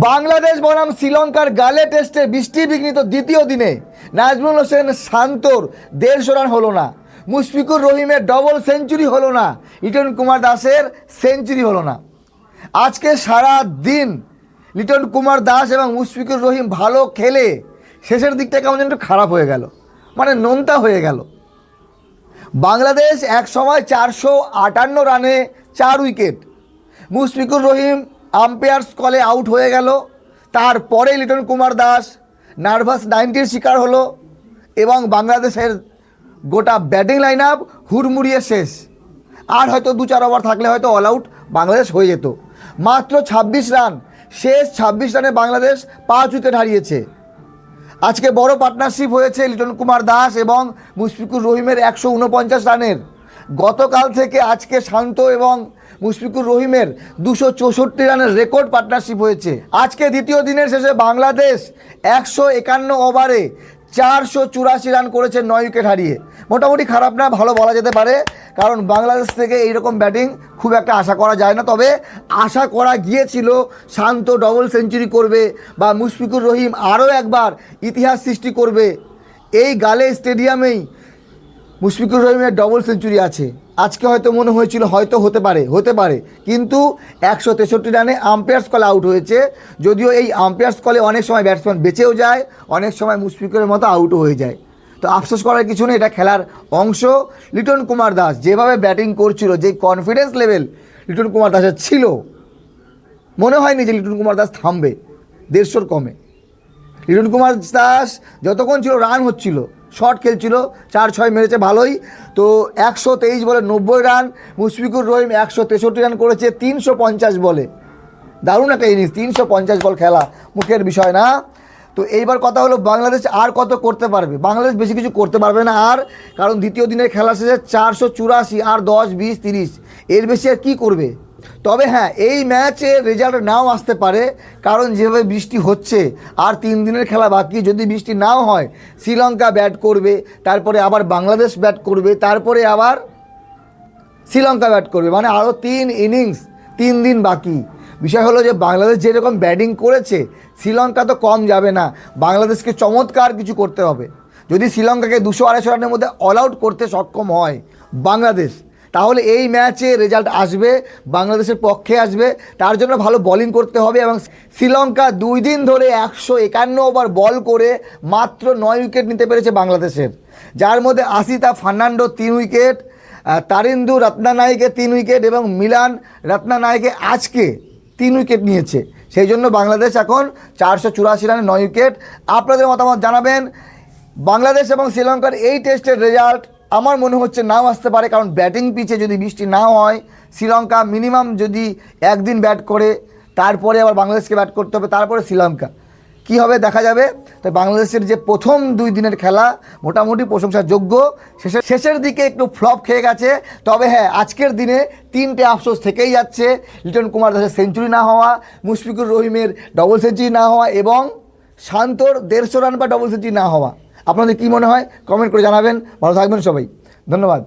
বাংলাদেশ বনাম শ্রীলঙ্কার গালে টেস্টে বৃষ্টি বিঘ্নিত দ্বিতীয় দিনে। নাজমুল হোসেন শান্তর দেড়শো রান হলো না। মুশফিকুর রহিমের ডবল সেঞ্চুরি হলো না। লিটন কুমার দাসের সেঞ্চুরি হলো না। আজকে সারা দিন লিটন কুমার দাস এবং মুশফিকুর রহিম ভালো খেলে শেষের দিকটা কেমন যেন একটু খারাপ হয়ে গেল। মানে নোনতা হয়ে গেল। বাংলাদেশ এক সময় চারশো আটান্ন রানে চার wicket. Mushfiqur Rahim umpire's call out হয়ে গেল। তারপরে লিটন কুমার দাস নার্ভাস নাইনটির শিকার হলো এবং বাংলাদেশের গোটা ব্যাটিং লাইন আপ হুড়মুড়িয়ে শেষ। আর হয়তো দু চার ওভার থাকলে হয়তো অল আউট বাংলাদেশ হয়ে যেত। মাত্র ছাব্বিশ রান শেষ ছাব্বিশ রানে বাংলাদেশ পাঁচ উইকেট হারিয়েছে। আজকে বড় পার্টনারশিপ হয়েছে লিটন কুমার দাস এবং মুশফিকুর রহিমের একশো উনপঞ্চাশ রানের গতকাল থেকে আজকে শান্ত এবং মুশফিকুর রহিমের দুশো চৌষট্টি রানের রেকর্ড পার্টনারশিপ হয়েছে। আজকে দ্বিতীয় দিনের শেষে বাংলাদেশ একশো একান্ন ওভারে চারশো চুরাশি রান করেছে নয় উইকেট হারিয়ে। মোটামুটি খারাপ না, ভালো বলা যেতে পারে, কারণ বাংলাদেশ থেকে এইরকম ব্যাটিং খুব একটা আশা করা যায় না। তবে আশা করা গিয়েছিল শান্ত ডবল সেঞ্চুরি করবে বা মুশফিকুর রহিম আরও একবার ইতিহাস সৃষ্টি করবে। এই গালে স্টেডিয়ামেই মুশফিকুর রহিমের ডবল সেঞ্চুরি আছে। আজকে হয়তো মনে হয়েছিল, হয়তো হতে পারে হতে পারে। কিন্তু একশো তেষট্টি রানে আম্পায়ার্স কলে আউট হয়েছে। যদিও এই আম্পায়ার্স কলে অনেক সময় ব্যাটসম্যান বেঁচেও যায়, অনেক সময় মুশফিকুরের মতো আউটও হয়ে যায়। তো আফসোস করার কিছু নেই, এটা খেলার অংশ। লিটন কুমার দাস যেভাবে ব্যাটিং করছিল, যে কনফিডেন্স লেভেল লিটন কুমার দাসের ছিল, মনে হয়নি যে লিটন কুমার দাস থামবে, দেড়শোর কমে। লিটন কুমার দাস যতক্ষণ ছিল রান হচ্ছিল শট খেলছিল চার ছয় মেরেছে ভালোই। তো একশো তেইশ বলে নব্বই রান, মুশফিকুর রহিম একশো তেষট্টি রান করেছে, তিনশো পঞ্চাশ বলে। দারুণ একটা ইনিংস তিনশো পঞ্চাশ বল খেলা, মুখের বিষয় না। তো এইবার কথা হলো বাংলাদেশ আর কত করতে পারবে? বাংলাদেশ বেশি কিছু করতে পারবে না আর, কারণ দ্বিতীয় দিনের খেলা শেষে চারশো চুরাশি আর দশ, বিশ, তিরিশ। এর বেশি আর কী করবে? তবে হ্যাঁ এই ম্যাচে রেজাল্ট নাও আসতে পারে, কারণ যেভাবে বৃষ্টি হচ্ছে, আর তিন দিনের খেলা বাকি, যদি বৃষ্টি নাও হয়, শ্রীলঙ্কা ব্যাট করবে, তারপরে আবার বাংলাদেশ ব্যাট করবে, তারপরে আবার শ্রীলঙ্কা ব্যাট করবে মানে আরও তিন ইনিংস তিন দিন বাকি। বিষয় হলো যে বাংলাদেশ যেরকম ব্যাটিং করেছে, শ্রীলঙ্কা তো কম যাবে না, বাংলাদেশকে চমৎকার কিছু করতে হবে। যদি শ্রীলঙ্কাকে দুশো আড়াইশো রানের মধ্যে অল আউট করতে সক্ষম হয়, বাংলাদেশ তাহলে এই ম্যাচে রেজাল্ট আসবে, বাংলাদেশের পক্ষে আসবে। তার জন্য ভালো বোলিং করতে হবে এবং শ্রীলঙ্কা দুই দিন ধরে একশো একান্ন ওভার বল করে মাত্র নয় উইকেট নিতে পেরেছে বাংলাদেশের। যার মধ্যে আসিতা ফার্নান্ডো তিন উইকেট তারিন্দু রত্নানায়কে তিন উইকেট এবং মিলান রত্নানায়কে আজকে তিন উইকেট নিয়েছে। সেই জন্য বাংলাদেশ এখন চারশো চুরাশি রানে নয় উইকেট আপনাদের মতামত জানাবেন। বাংলাদেশ এবং শ্রীলঙ্কার এই টেস্টের রেজাল্ট আমার মনে হচ্ছে নাও আসতে পারে, কারণ ব্যাটিং পিচে যদি বৃষ্টি না হয়, শ্রীলঙ্কা মিনিমাম যদি একদিন ব্যাট করে, তারপরে আবার বাংলাদেশকে ব্যাট করতে হবে, তারপরে শ্রীলঙ্কা। কি হবে দেখা যাবে? তাই বাংলাদেশের যে প্রথম দুই দিনের খেলা, মোটামুটি প্রশংসার যোগ্য শেষের শেষের দিকে একটু ফ্লপ খেয়ে গেছে। তবে হ্যাঁ আজকের দিনে তিনটে আফসোস থেকেই যাচ্ছে, লিটন কুমার দাসের সেঞ্চুরি না হওয়া, মুশফিকুর রহিমের ডবল সেঞ্চুরি না হওয়া এবং শান্তর দেড়শো রান বা ডবল সেঞ্চুরি না হওয়া। আপনাদের কি মনে হয়? কমেন্ট করে জানাবেন। ভালো থাকবেন সবাই। ধন্যবাদ।